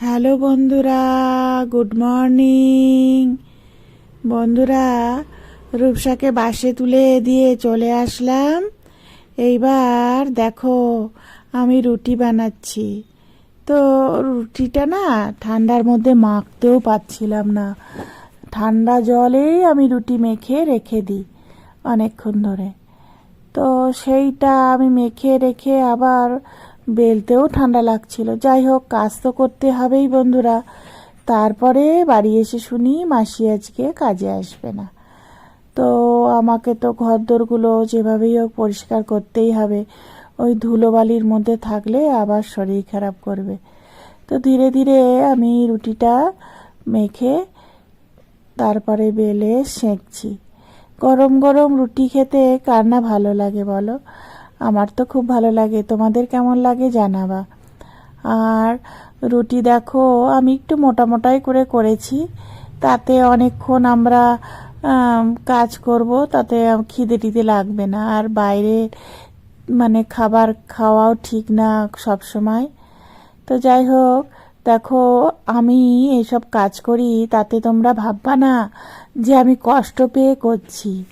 Hello বন্ধুরা, good morning. বন্ধুরা, রূপসাকে বাসে তুলে দিয়ে চলে আসলাম। এইবার দেখো, আমি রুটি বানাচ্ছি। তো রুটিটা না ঠান্ডার মধ্যে মাখতেও পাচ্ছিলাম না। ঠান্ডা জলেই আমি রুটি মেখে রেখে দিই অনেকক্ষণ ধরে। তো সেইটা আমি মেখে রেখে আবার বেলতেও ঠান্ডা লাগছিল। যাই হোক, কাজ তো করতে হবেই বন্ধুরা। তারপরে বাড়ি এসে শুনি মাসি আজকে কাজে আসবে না। তো আমাকে তো ঘরদোরগুলো যেভাবেই হোক পরিষ্কার করতেই হবে। ওই ধুলোবালির মধ্যে থাকলে আবার শরীর খারাপ করবে। তো ধীরে ধীরে আমি রুটিটা মেখে তারপরে বেলে সেঁকছি। গরম গরম রুটি খেতে কার না ভালো লাগে বলো? আমার তো খুব ভালো লাগে। তোমাদের কেমন লাগে জানাবা। আর রুটি দেখো, আমি একটু মোটা মোটাই করে করেছি। তাতে অনেকক্ষণ আমরা কাজ করব, তাতে খিদে টিদে লাগবে না। আর বাইরে মানে খাবার খাওয়াও ঠিক না সব সময়। তো যাই হোক, দেখো, আমি এইসব কাজ করি, তাতে তোমরা ভাববা না যে আমি কষ্ট পেয়ে করছি।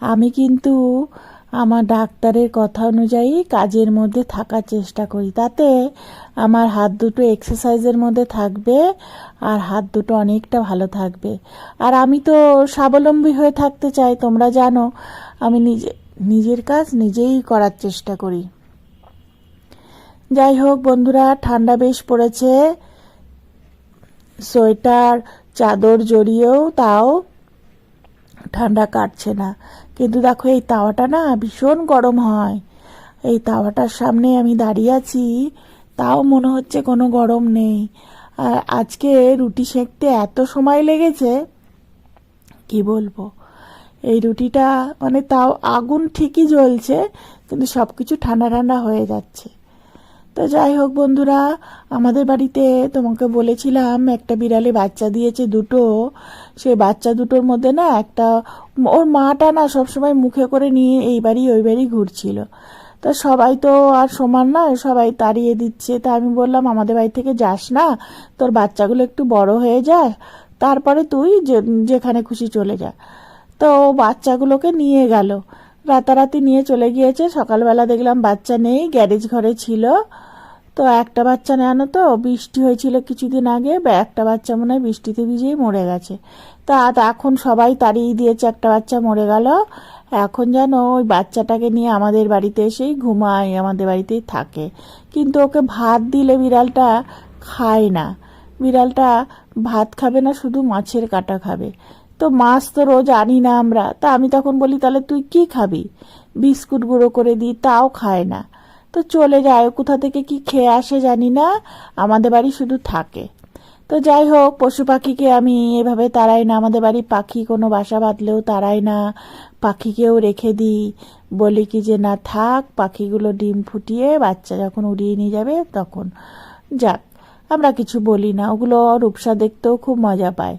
আমি কিন্তু আমার ডাক্তারের কথা অনুযায়ী কাজের মধ্যে থাকার চেষ্টা করি। তাতে আমার হাত দুটো এক্সারসাইজের মধ্যে থাকবে আর হাত দুটো অনেকটা ভালো থাকবে। আর আমি তো স্বাবলম্বী হয়ে থাকতে চাই, তোমরা জানো, আমি নিজে, নিজের কাজ নিজেই করার চেষ্টা করি। যাই হোক বন্ধুরা, ঠান্ডা বেশ পড়েছে, সোয়েটার, চাদর জড়িয়েও তাও ঠান্ডা কাটছে না। কিন্তু দেখো, এই তাওয়াটা না ভীষণ গরম হয়। এই তাওয়াটার সামনে আমি দাঁড়িয়ে আছি, তাও মনে হচ্ছে কোনো গরম নেই। আর আজকে রুটি সেঁকতে এত সময় লেগেছে, কি বলব? এই রুটিটা মানে তাও আগুন ঠিকই জ্বলছে, কিন্তু সব কিছু ঠান্ডা ঠান্ডা হয়ে যাচ্ছে। তো যাই হোক বন্ধুরা, আমাদের বাড়িতে তোমাকে বলেছিলাম, একটা বিড়ালে বাচ্চা দিয়েছে দুটো। সেই বাচ্চা দুটোর মধ্যে না একটা, ওর মাটা না সবসময় মুখে করে নিয়ে এই বাড়ি ওই বাড়ি ঘুরছিল। তা সবাই তো আর সমান না, সবাই তাড়িয়ে দিচ্ছে। তা আমি বললাম, আমাদের বাড়ি থেকে যাস না, তোর বাচ্চাগুলো একটু বড় হয়ে যায়, তারপরে তুই যেখানে খুশি চলে যা। তো বাচ্চাগুলোকে নিয়ে গেল। রাতারাতি নিয়ে চলে গিয়েছে। সকালবেলা দেখলাম বাচ্চা নেই, গ্যারেজ ঘরে ছিল। তো একটা বাচ্চা নেওয়ানো তো, বৃষ্টি হয়েছিল কিছুদিন আগে একটা বাচ্চা মনে হয় বৃষ্টিতে ভিজেই মরে গেছে। তা এখন সবাই তাড়িয়ে দিয়েছে, একটা বাচ্চা মরে গেল। এখন যেন ওই বাচ্চাটাকে নিয়ে আমাদের বাড়িতে এসেই ঘুমায়, আমাদের বাড়িতেই থাকে। কিন্তু ওকে ভাত দিলে বিড়ালটা খায় না। বিড়ালটা ভাত খাবে না, শুধু মাছের কাটা খাবে। তো মাছ তো রোজ আনি না আমরা। তা আমি তখন বলি, তাহলে তুই কি খাবি? বিস্কুট গুঁড়ো করে দিই, তাও খায় না। তো চলে যায়, কোথা থেকে কি খেয়ে আসে জানি না, আমাদের বাড়ি শুধু থাকে। তো যাই হোক, পশু পাখিকে আমি এভাবে তাড়াই না, আমাদের বাড়ি পাখি কোনো বাসা বাঁধলেও তাড়াই না। পাখিকেও রেখে দিই, বলি কি যে, না থাক, পাখিগুলো ডিম ফুটিয়ে বাচ্চা যখন উড়িয়ে নিয়ে যাবে তখন যাক, আমরা কিছু বলি না। ওগুলো রূপসা দেখতেও খুব মজা পায়।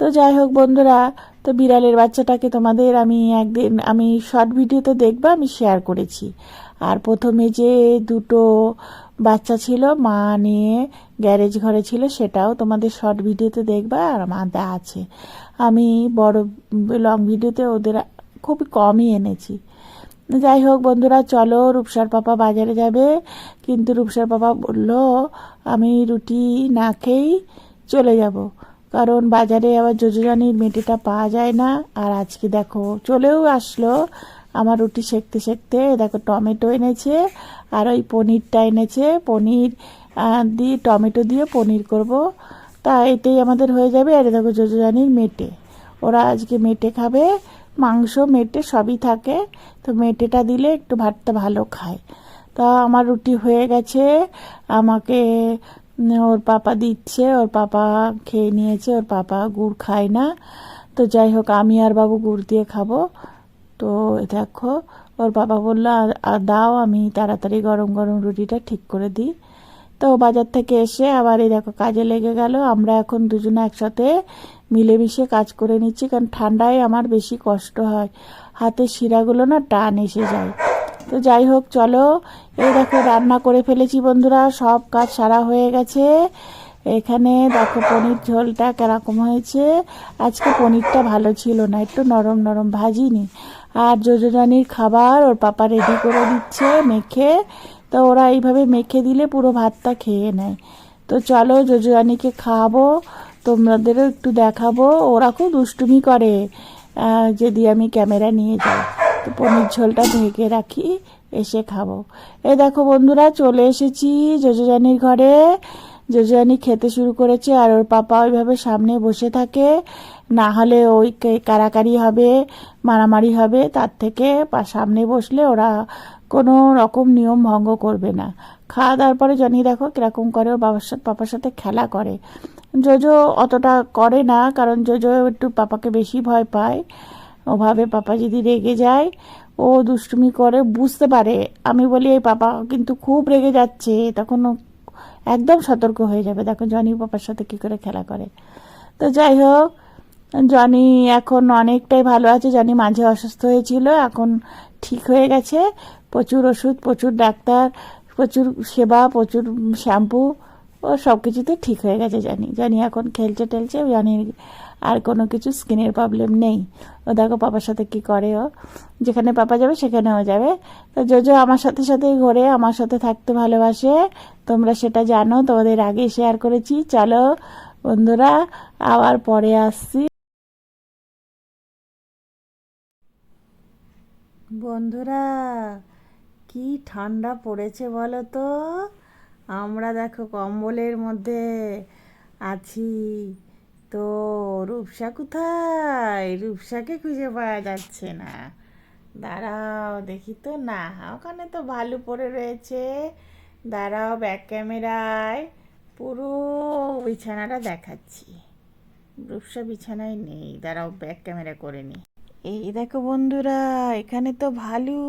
তো যাই হোক বন্ধুরা, তো বিড়ালের বাচ্চাটাকে তোমাদের আমি একদিন, আমি শর্ট ভিডিওতে দেখবা, আমি শেয়ার করেছি। আর প্রথমে যে দুটো বাচ্চা ছিল, মা নিয়ে গ্যারেজ ঘরে ছিল, সেটাও তোমাদের শর্ট ভিডিওতে দেখবা, আর আমাদের আছে। আমি বড় লং ভিডিওতে ওদের খুবই কমই এনেছি। যাই হোক বন্ধুরা, চলো রূপসার পাপা বাজারে যাবে। কিন্তু রূপসার পাপা বলল, আমি রুটি না খেয়েই চলে যাব। কারণ বাজারে আবার যোজরানির মেটেটা পাওয়া যায় না। আর আজকে দেখো, চলেও আসলো আমার রুটি সেকতে সেকতে দেখো, টমেটো এনেছে আর ওই পনিরটা এনেছে। পনির দিয়ে টমেটো দিয়ে পনির করব। তা এটাই আমাদের হয়ে যাবে। আর দেখো, যোজরানির মেটে ওরা আজকে মেটে খাবে, মাংস মেটে সবই থাকে। তো মেটেটা দিলে একটু ভাতটা ভালো খায়। তা আমার রুটি হয়ে গেছে। আমাকে ওর পাপা দিচ্ছে, ওর পাপা খেয়ে নিয়েছে, ওর পাপা গুড় খায় না। তো যাই হোক, আমি আর বাবু গুড় দিয়ে খাব। তো দেখো, ওর বাবা বলল, "আর- আর দাও, আমি তাড়াতাড়ি গরম গরম রুটিটা ঠিক করে দিই। তো বাজার থেকে এসে আবার এই দেখো, কাজে লেগে গেল। আমরা এখন দুজনে একসাথে মিলেমিশে কাজ করে নিচ্ছি, কারণ ঠান্ডায় আমার বেশি কষ্ট হয়। হাতের শিরাগুলো না টান এসে যায়। তো যাই হোক, চলো। এই দেখো, রান্না করে ফেলেছি বন্ধুরা। সব কাজ সারা হয়ে গেছে। এখানে দেখো, পনির ঝোলটা কীরকম হয়েছে। আজকে পনিরটা ভালো ছিল না, একটু নরম নরম ভাজিনি। আর যোজরানির খাবার ওর পাপা রেডি করে দিচ্ছে মেখে। তো ওরা এইভাবে মেখে দিলে পুরো ভাতটা খেয়ে নেয়। তো চলো যোজরানিকে খাওয়াবো, তোমাদেরও একটু দেখাবো। ওরা খুব দুষ্টুমি করে যদি আমি ক্যামেরা নিয়ে যাই। তো পনির ঝোলটা ঢেকে রাখি, এসে খাব। এই দেখো বন্ধুরা, চলে এসেছি যোজরানির ঘরে। যোজরানি খেতে শুরু করেছে আর ওর পাপা ওইভাবে সামনে বসে থাকে। না হলে ওই কারাকারি হবে, মারামারি হবে, তার থেকে সামনে বসলে ওরা কোনো রকম নিয়ম ভঙ্গ করবে না। খাওয়া দাওয়ার পরে জানিয়ে দেখো কীরকম করে ওর বাবার সাথে পাপার সাথে খেলা করে। জোজো অতটা করে না, কারণ জোজো একটু পাপাকে বেশি ভয় পায়। ওভাবে পাপা যদি রেগে যায়, ও দুষ্টুমি করে, বুঝতে পারে। আমি বলি, এই পাপা, কিন্তু খুব রেগে যাচ্ছে। তখন একদম সতর্ক হয়ে যাবে। দেখো, জনি পাপার সাথে কি করে খেলা করে। তো যাই হোক, জনি এখন অনেকটাই ভালো আছে। জনি মাঝে অসুস্থ হয়েছিল, এখন ঠিক হয়ে গেছে। প্রচুর ওষুধ, প্রচুর ডাক্তার, প্রচুর সেবা, প্রচুর শ্যাম্পু। ও সব কিছুতে ঠিক হয়ে গেছে জানি। জানি এখন খেলছে টেলছে, জানি আর কোনো কিছু স্কিনের প্রবলেম নেই। ও দেখো পাপার সাথে কি করে ও। যেখানে পাপা যাবে, সেখানেও যাবে। তো জোজো আমার সাথে সাথে ঘোরে, আমার সাথে থাকতে ভালোবাসে। তোমরা সেটা জানো, তোমাদের আগে শেয়ার করেছি। চলো বন্ধুরা, আবার পরে আসছি। বন্ধুরা, কি ঠান্ডা পড়েছে বলো তো? আমরা দেখো কম্বলের মধ্যে আছি। তো রূপসা কোথায়? রূপসাকে খুঁজে পাওয়া যাচ্ছে না। দাঁড়াও, দেখি তো না, ওখানে তো ভালু পড়ে রয়েছে। দাঁড়াও ব্যাক ক্যামেরায় পুরো বিছানাটা দেখাচ্ছি। রূপসা বিছানায় নেই। দাঁড়াও ব্যাক ক্যামেরা করে নি। এই দেখো বন্ধুরা, এখানে তো ভালু।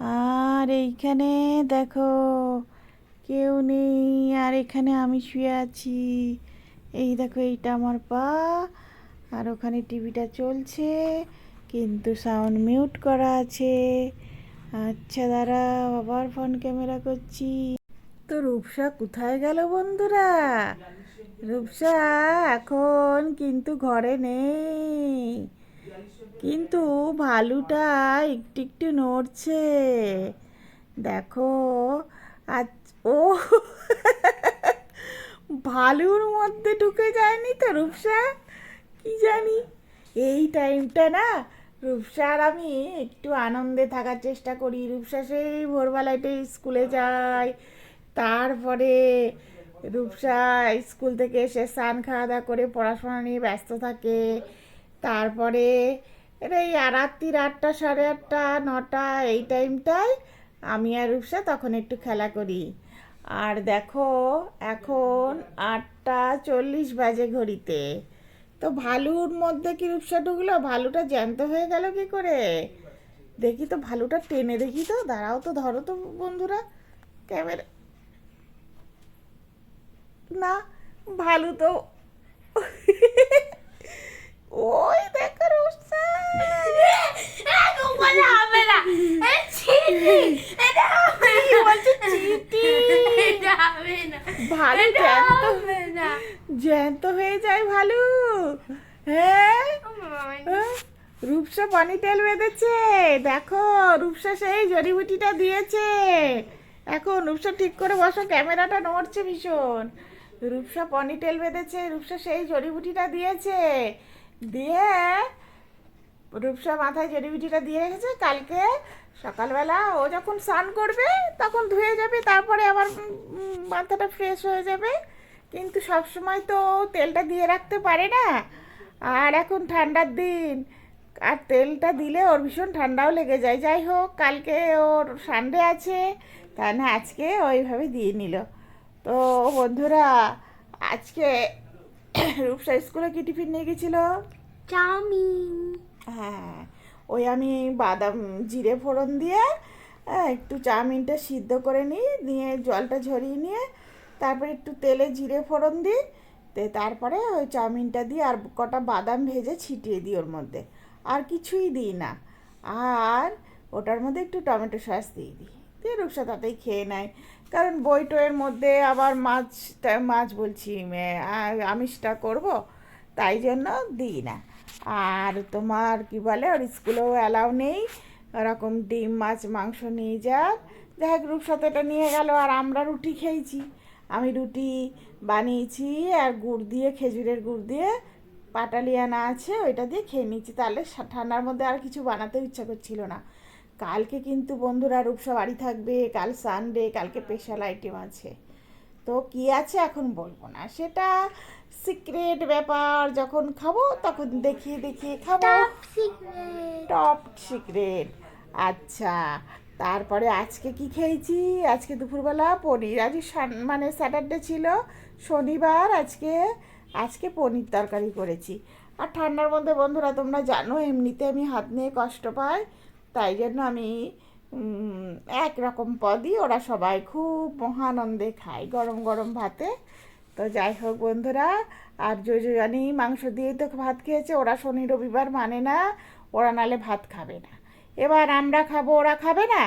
আর এইখানে দেখো কেউ নেই, আর এখানে আমি শুয়ে আছি। এই দেখো, এইটা আমার পা, আর ওখানে টিভিটা চলছে, কিন্তু সাউন্ড মিউট করা আছে। আচ্ছা দাঁড়া, আবার ফোন ক্যামেরা করছি। তো রূপসা কোথায় গেল বন্ধুরা? রূপসা, এখন কিন্তু ঘরে নেই। কিন্তু ভালুটা একটু একটু নড়ছে। দেখো ও ভালুর মধ্যে ঢুকে যায়নি তো রূপসা? কি জানি? এই টাইমটা না রূপসা আর আমি একটু আনন্দে থাকার চেষ্টা করি। রূপসা সেই ভোরবেলাটাই স্কুলে যায়। তারপরে রূপসা স্কুল থেকে এসে স্নান খাওয়া দাওয়া করে পড়াশোনা নিয়ে ব্যস্ত থাকে। তারপরে এই রাত্রির আটটা, সাড়ে আটটা, নটা, এই টাইমটায় আমি আর রূপসা তখন একটু খেলা করি। আর দেখো, এখন আটটা চল্লিশ বাজে ঘড়িতে। তো ভালুর মধ্যে কি রূপসা ঢুকলো? ভালুটা জ্যান্ত হয়ে গেল কি করে? দেখি তো ভালুটা টেনে দেখি তো। দাঁড়াও তো, ধরো তো বন্ধুরা। ক্যামেরা না, ভালু তো ওই দেখো রূপসা। কি বলছো চিটি ভালু জ্যান্ত জ্যান্ত হয়ে যায় ভালু। হ্যাঁ? রূপসা পানি তেল বেঁধেছে। দেখো রূপসা সেই জড়িবুটিটা দিয়েছে। এখন রূপসা ঠিক করে বসো ক্যামেরাটা নড়ছে ভীষণ। রূপসা পনি তেল বেঁধেছে রূপসা সেই জড়িবুটিটা দিয়েছে। দিয়ে রূপসা মাথায় জড়িবুটিটা দিয়ে রেখেছে, কালকে সকালবেলা ও যখন স্নান করবে তখন ধুয়ে যাবে, তারপরে আবার মাথাটা ফ্রেশ হয়ে যাবে। কিন্তু সব সময় তো তেলটা দিয়ে রাখতে পারে না। আর এখন ঠান্ডার দিন, আর তেলটা দিলে ওর ভীষণ ঠান্ডাও লেগে যায়। যাই হোক, কালকে ওর সানডে আছে না? আজকে ওইভাবে দিয়ে নিল। তো বন্ধুরা, আজকে রূপসা স্কুলে কি টিফিন নিয়ে গেছিল? চাউমিন। হ্যাঁ ওই আমি বাদাম জিরে ফোড়ন দিয়ে হ্যাঁ, একটু চাউমিনটা সিদ্ধ করে নিই নিয়ে জলটা ঝরিয়ে নিয়ে তারপরে একটু তেলে জিরে ফোড়ন দিই তে তারপরে ওই চাউমিনটা দিয়ে আর কটা বাদাম ভেজে ছিটিয়ে দিই ওর মধ্যে। আর কিছুই দিই না। আর ওটার মধ্যে একটু টমেটো সস দিয়ে দিই। দিয়ে রূপসা তাতেই খেয়ে নেয়। কারণ বই টইয়ের মধ্যে আবার মাছটা, মাছ বলছি আমিষটা করব, তাই জন্য দিই না। আর তোমার কি বলে, ওর স্কুলেও অ্যালাউ নেই, ওরকম ডিম, মাছ, মাংস নিয়ে যাক। যাই হোক রূপসাথে এটা নিয়ে গেল, আর আমরা রুটি খেয়েছি। আমি রুটি বানিয়েছি, আর গুড় দিয়ে, খেজুরের গুড় দিয়ে পাটালিয়ানা আছে, ওইটা দিয়ে খেয়ে নিয়েছি। তাহলে ঠান্ডার মধ্যে আর কিছু বানাতে ইচ্ছা করছিল না। কালকে কিন্তু বন্ধুরা রূপসা বাড়ি থাকবে কাল সানডে কালকে স্পেশাল আইটেম আছে। তো কি আছে এখন বলব না। সেটা সিক্রেট ব্যাপার যখন খাব তখন দেখিয়ে দেখিয়ে খাব। টপ সিক্রেট আচ্ছা তারপরে আজকে কি খেয়েছি? আজকে দুপুরবেলা পনির। আজ সান- মানে স্যাটারডে ছিল শনিবার আজকে আজকে পনির তরকারি করেছি। আর ঠান্ডার মধ্যে বন্ধুরা তোমরা জানো এমনিতে আমি হাত নিয়ে কষ্ট পাই। তাই জন্য আমি উম, এক রকম পদই ওরা সবাই খুব মহানন্দে খায় গরম গরম ভাতে। তো যাই হোক বন্ধুরা আর জানি মাংস দিয়েই তো ভাত খেয়েছে ওরা শনি রবিবার মানে না ওরা নালে ভাত খাবে না। এবার আমরা খাব ওরা খাবে না।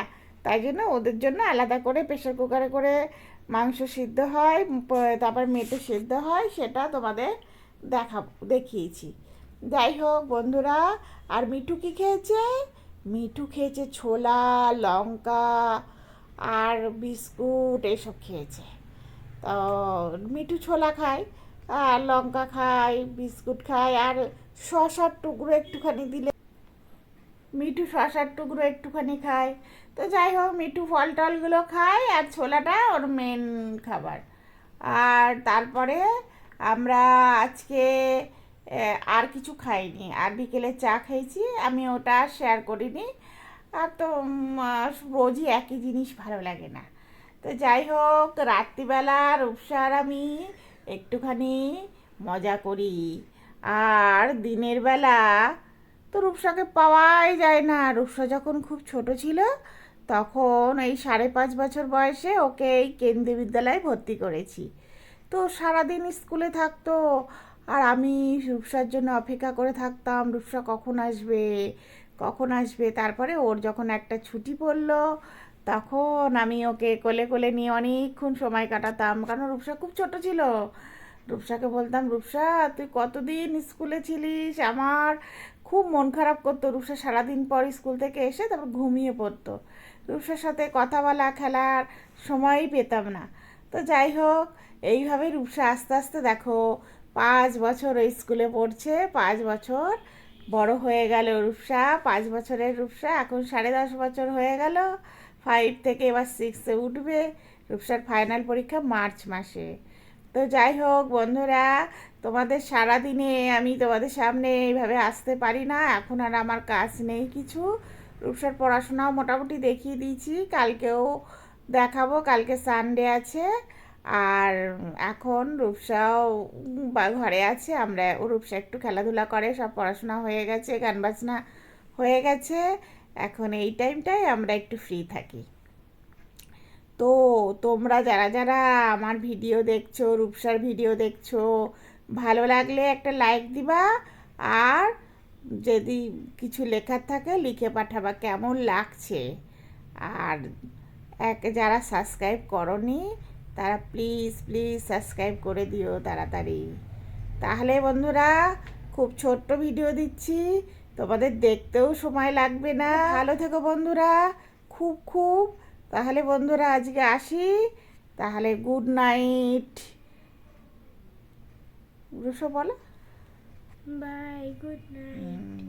তাই জন্য ওদের জন্য আলাদা করে প্রেশার কুকারে করে মাংস সিদ্ধ হয় তারপর মেটে সিদ্ধ হয় সেটা তোমাদের দেখাবো দেখিয়েছি। যাই হোক বন্ধুরা আর মিঠু কি খেয়েছে? মিঠু খেয়েছে ছোলা, লঙ্কা আর বিস্কুট এসব খেয়েছে। তো মিঠু ছোলা খায়, আর লঙ্কা খায়, বিস্কুট খায়, আর শশার টুকরো একটুখানি দিলে মিঠু শশার টুকরো একটুখানি খায়। তো যাই হোক, মিঠু ফল টলগুলো খায়, আর ছোলাটা ওর মেন খাবার। আর তারপরে আমরা আজকে আর কিছু খাইনি। আর বিকেলে চা খেয়েছি আমি ওটা শেয়ার করিনি। আর তো রোজই একই জিনিস ভালো লাগে না। তো যাই হোক, রাত্রিবেলা রূপসার আমি একটুখানি মজা করি। আর দিনের বেলা তো রূপসাকে পাওয়াই যায় না। রূপসা যখন খুব ছোট ছিল, তখন এই সাড়ে পাঁচ বছর বয়সে ওকে এই কেন্দ্রীয় বিদ্যালয়ে ভর্তি করেছি। তো সারাদিন স্কুলে থাকতো আর আমি রূপসার জন্য অপেক্ষা করে থাকতাম, রূপসা কখন আসবে কখন আসবে? তারপরে ওর যখন একটা ছুটি পড়ল, তখন আমি ওকে কোলে কোলে নিয়ে অনেকক্ষণ সময় কাটাতাম। কারণ রূপসা খুব ছোট ছিল। রূপসাকে বলতাম, রূপসা, তুই কতদিন স্কুলে ছিলিস? আমার খুব মন খারাপ করতো। রূপসা সারাদিন পর স্কুল থেকে এসে তারপর ঘুমিয়ে পড়তো। রূপসার সাথে কথা বলা, খেলার সময়ই পেতাম না। তো যাই হোক, এইভাবে রূপসা আস্তে আস্তে দেখো পাঁচ বছর ওই স্কুলে পড়ছে, পাঁচ বছর বড় হয়ে গেল রূপসা, পাঁচ বছরের রূপসা, এখন সাড়ে দশ বছর হয়ে গেল ফাইভ থেকে এবার সিক্সে উঠবে, রূপসার ফাইনাল পরীক্ষা মার্চ মাসে। তো যাই হোক বন্ধুরা, তোমাদের সারা দিনে আমি তোমাদের সামনে এইভাবে আসতে পারি না, এখন আর আমার কাজ নেই কিছু। রূপসার পড়াশোনাও মোটামুটি দেখিয়ে দিয়েছি, কালকেও দেখাবো, কালকে সানডে আছে। আর এখন রূপসাও বা ঘরে আছে, আমরা ও রূপসা একটু খেলাধুলা করে, সব পড়াশোনা হয়ে গেছে, গান বাজনা হয়ে গেছে। এখন এই টাইমটায় আমরা একটু ফ্রি থাকি। তো তোমরা যারা যারা আমার ভিডিও দেখছ, রূপসার ভিডিও দেখছ, ভালো লাগলে একটা লাইক দিবা। আর যদি কিছু লেখার থাকে লিখে পাঠাবা, কেমন লাগছে? আর এক যারা সাবস্ক্রাইব করনি তারা প্লিজ প্লিজ সাবস্ক্রাইব করে দিও তাড়াতাড়ি। তাহলে বন্ধুরা খুব ছোট্ট ভিডিও দিচ্ছি। তোমাদের দেখতেও সময় লাগবে না। ভালো থেকো বন্ধুরা খুব খুব। তাহলে বন্ধুরা আজকে আসি। তাহলে গুড নাইট রুশো বলো। Bye good night